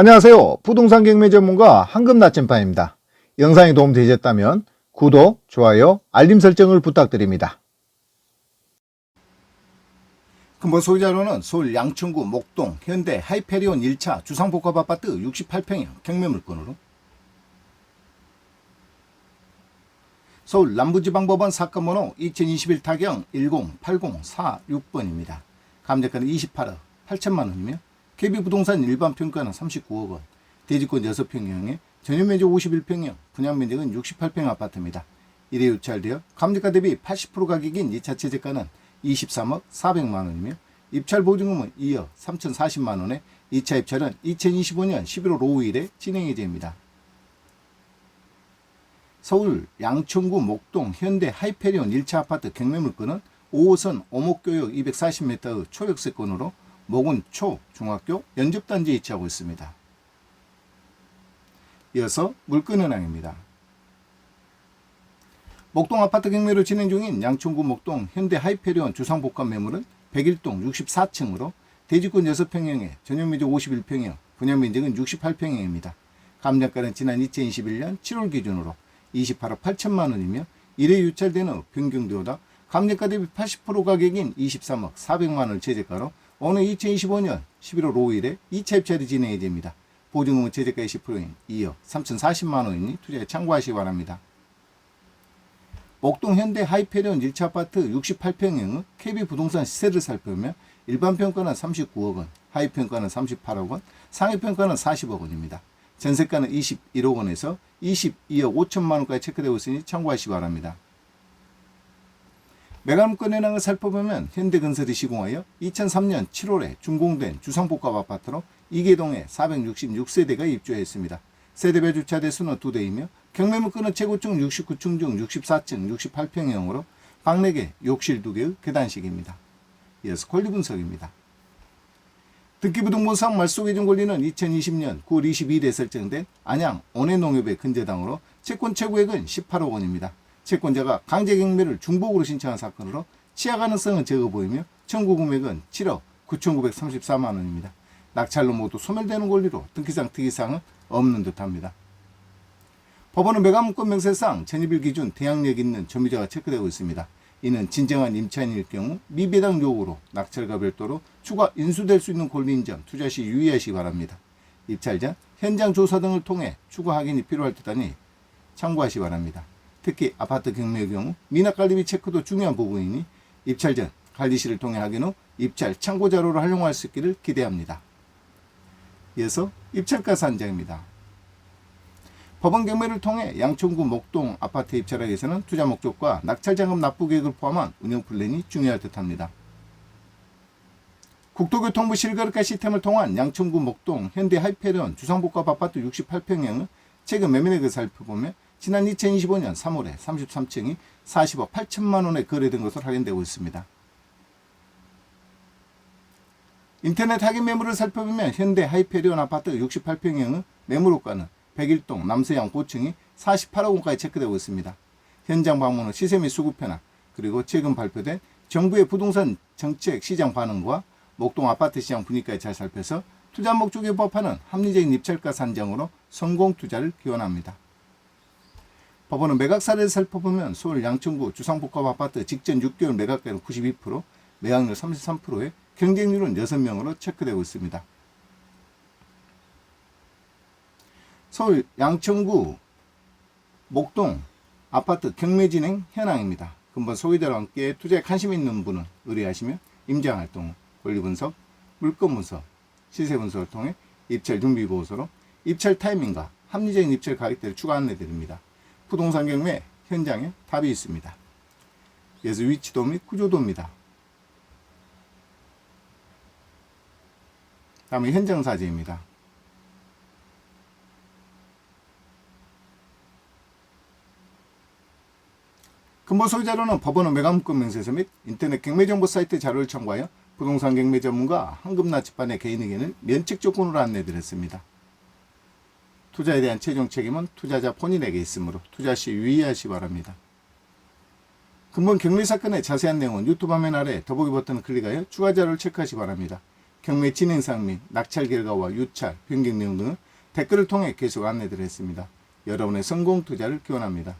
안녕하세요. 부동산 경매 전문가 황금 나침반입니다. 영상이 도움되셨다면 구독, 좋아요, 알림 설정을 부탁드립니다. 근본 소유자로는 서울 양천구 목동 현대 하이페리온 1차 주상복합 아파트 68평형 경매 물건으로 서울 남부지방법원 사건번호 2021 타경 108046번입니다. 감정가는 28억 8천만 원이며 KB부동산 일반 평가는 39억 원, 대지권 6평형에 전용 면적 51평형, 분양 면적은 68평 아파트입니다. 이래 유찰되어 감정가 대비 80% 가격인 2차 최저가는 23억 400만 원이며 입찰 보증금은 2억 3,040만 원에 2차 입찰은 2025년 11월 5일에 진행 예정입니다. 서울 양천구 목동 현대 하이페리온 1차 아파트 경매물건은 5호선 오목교역 240m의 초역세권으로 목은 초 중학교 연접단지에 위치하고 있습니다. 이어서 물건 현황입니다. 목동 아파트 경매를 진행 중인 양천구 목동 현대 하이페리온 주상복합 매물은 101동 64층으로 대지권 6평형에 전용면적 51평형, 분양면적은 68평형입니다. 감정가는 지난 2021년 7월 기준으로 28억 8천만 원이며 일회 유찰된 후 변경되오다 감정가 대비 80% 가격인 23억 400만 원 최저가로 오늘 2025년 11월 5일에 2차 입찰이 진행 예정입니다. 보증금은 최저가의 10%인 2억 3,040만 원이니 투자에 참고하시기 바랍니다. 목동 현대 하이페리온 1차 아파트 68평형의 KB 부동산 시세를 살펴보면 일반 평가는 39억 원, 하위 평가는 38억 원, 상위 평가는 40억 원입니다. 전세가는 21억 원에서 22억 5천만 원까지 체크되고 있으니 참고하시기 바랍니다. 매각물건 현황을 살펴보면 현대건설이 시공하여 2003년 7월에 준공된 주상복합 아파트로 이계동에 466세대가 입주했습니다. 세대별 주차대 수는 2대이며 경매물건은 최고층 69층 중 64층 68평형으로 방 4개, 욕실 2개의 계단식입니다. 이어서 권리 분석입니다. 등기부등본상 말소기준 권리는 2020년 9월 22일에 설정된 안양 온해농협의 근저당으로 채권 최고액은 18억 원입니다. 채권자가 강제경매를 중복으로 신청한 사건으로 치하 가능성은 적어 보이며 청구 금액은 7억 9,934만 원입니다. 낙찰로 모두 소멸되는 권리로 등기상 특이사항은 없는 듯합니다. 법원은 매각문건 명세상 전입일 기준 대항력 있는 점유자가 체크되고 있습니다. 이는 진정한 임차인일 경우 미배당 요구로 낙찰과 별도로 추가 인수될 수 있는 권리인 점 투자 시 유의하시기 바랍니다. 입찰 전 현장 조사 등을 통해 추가 확인이 필요할 듯하니 참고하시기 바랍니다. 특히 아파트 경매의 경우 미납 관리 및 체크도 중요한 부분이니 입찰 전 관리실을 통해 확인 후 입찰 참고 자료로 활용할 수 있기를 기대합니다. 이어서 입찰가 산정입니다. 법원 경매를 통해 양천구 목동 아파트 입찰하기 위해서는 투자 목적과 낙찰 자금 납부 계획을 포함한 운영 플랜이 중요할 듯합니다. 국토교통부 실거래가 시스템을 통한 양천구 목동 현대 하이페리온 주상복합 아파트 68평형의 최근 매매액을 살펴보면 지난 2025년 3월에 33층이 40억 8천만 원에 거래된 것으로 확인되고 있습니다. 인터넷 확인 매물을 살펴보면 현대 하이페리온 아파트 68평형의 매물호가는 101동 남서양 고층이 48억 원까지 체크되고 있습니다. 현장 방문 후 시세 및 수급 변화 그리고 최근 발표된 정부의 부동산 정책 시장 반응과 목동 아파트 시장 분위기까지 잘 살펴서 투자 목적에 부합하는 합리적인 입찰가 산정으로 성공 투자를 기원합니다. 법원은 매각 사례를 살펴보면 서울 양천구 주상복합 아파트 직전 6개월 매각가율 92%, 매각률 33%에 경쟁률은 6명으로 체크되고 있습니다. 서울 양천구 목동 아파트 경매 진행 현황입니다. 근본 소유자와 함께 투자에 관심 있는 분은 의뢰하시며 임장 활동, 권리 분석, 물건 분석, 시세 분석을 통해 입찰 준비 보고서로 입찰 타이밍과 합리적인 입찰 가격대를 추가 안내 드립니다. 부동산 경매 현장에 답이 있습니다. 그래서 위치도 및 구조도입니다. 다음에 현장 사진입니다. 근본 소유자로는 법원의 매각문건 명세서 및 인터넷 경매 정보 사이트 자료를 참고하여 부동산 경매 전문가 황금나치반의 개인 의견을 면책 조건으로 안내드렸습니다. 투자에 대한 최종 책임은 투자자 본인에게 있으므로 투자 시 유의하시 기 바랍니다. 근본 경매 사건의 자세한 내용은 유튜브 화면 아래 더보기 버튼을 클릭하여 추가 자료를 체크하시 기 바랍니다. 경매 진행 사항 및 낙찰 결과와 유찰, 변경 내용 등을 댓글을 통해 계속 안내드렸습니다. 여러분의 성공 투자를 기원합니다.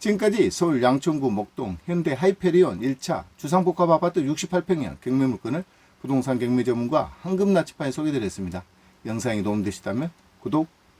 지금까지 서울 양천구 목동 현대 하이페리온 1차 주상복합 아파트 68평형 경매 물건을 부동산 경매 전문가 황금 나치판에 소개드렸습니다. 영상이 도움되셨다면 구독,